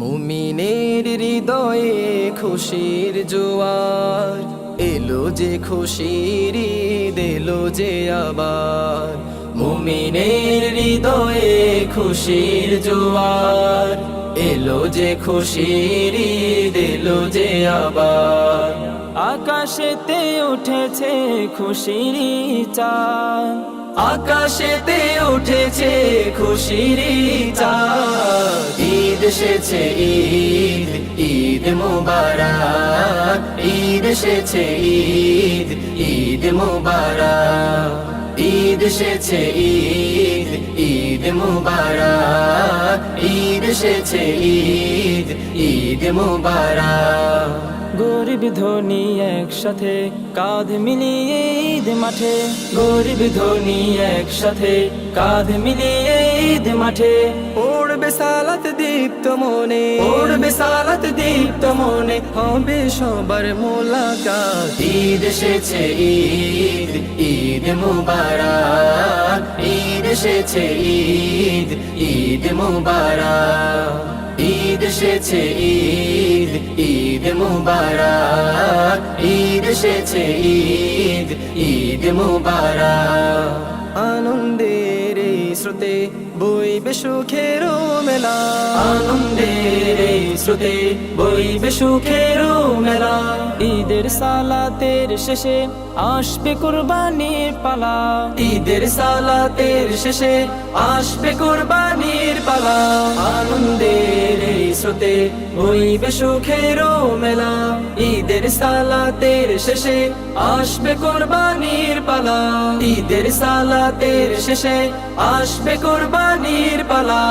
মুমিনের হৃদয়ে খুশির জোয়ার। এলো যে খুশির ঈদ, এলো যে আবার। মুমিনের হৃদয়ে খুশির জোয়ার। এলো যে খুশির ঈদ, এলো যে আবার। আকাশেতে উঠেছে খুশির চাঁদ। আকাশেতে উঠেছে খুশির চাঁদ। ঈদ এসেছে, ঈদ ঈদ মুবারক। ঈদ এসেছে, ঈদ ঈদ মুবারক। ঈদ এসেছে, ঈদ ঈদ মুবারক। ঈদ এসেছে ঈদ ঈদ মুবারক। গরিব ধনী একসাথে কাঁধ মিলিয়ে ঈদ মাঠে। গরিব ধনী একসাথে কাঁধ মিলিয়ে ঈদ মাঠে। পড়বে সালাত দীপ্ত মনে। পড়বে সালাত দীপ্ত মনে। হবে সবার মোলাকাত। ঈদ এসেছে ঈদ ঈদ মুবারক। এসেছে ঈদ ঈদ মুবারক। ঈদ এসেছে ঈদ ঈদ মুবারক। ঈদ এসেছে ঈদ ঈদ মুবারক। আনন্দের এই স্রোতে বইবে সুখের মেলা। আনন্দের এই স্রোতে বইবে সুখের মেলা। ঈদের সালাতের শেষে আসবে কুরবানির পালা। ঈদের সালাতের শেষে আসবে কোরবানির পালা। আনন্দের এই স্রোতে বইবে সুখের মেলা। ঈদের সালাতের শেষে আসবে কোরবানির পালা। ঈদের সালাতের শেষে আসবে কোরবানির পালা।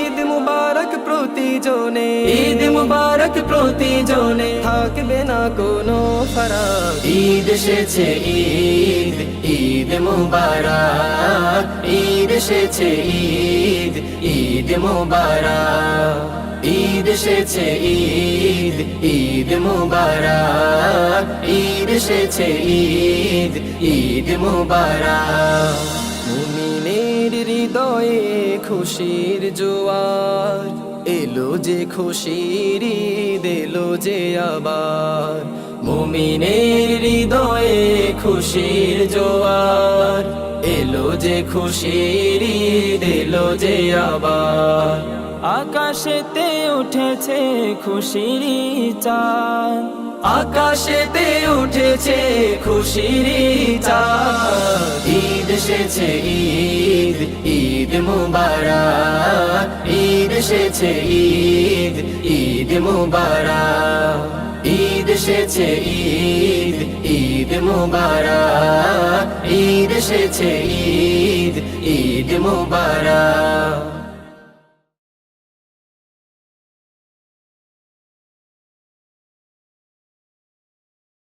ঈদ মুবারক প্রতিজনে ঈদ মুবারক প্রতিজনে থাকবে না কোনো ফারাক। ঈদ এসেছে ঈদ ঈদ মুবারক। ঈদ এসেছে ঈদ ঈদ মুবারক। ঈদ এসেছে ঈদ ঈদ মুবারক। ঈদ এসেছে ঈদ ঈদ মুবারক। মুমিনের হৃদয়ে খুশির জোয়ার। এলো যে খুশির ঈদ, এলো যে আবার মুমিনের হৃদয়ে খুশির জোয়ার। এলো যে খুশির ঈদ, এলো যে আবার আকাশেতে উঠেছে খুশির চাঁদ। আকাশেতে উঠেছে খুশির চাঁদ। ঈদ এসেছে ঈদ ঈদ মুবারক এসেছে ঈদ ঈদ মুবারা ঈদ এসেছে ঈদ ঈদ মুবারা ঈদ এসেছে ঈদ ঈদ মুবারক।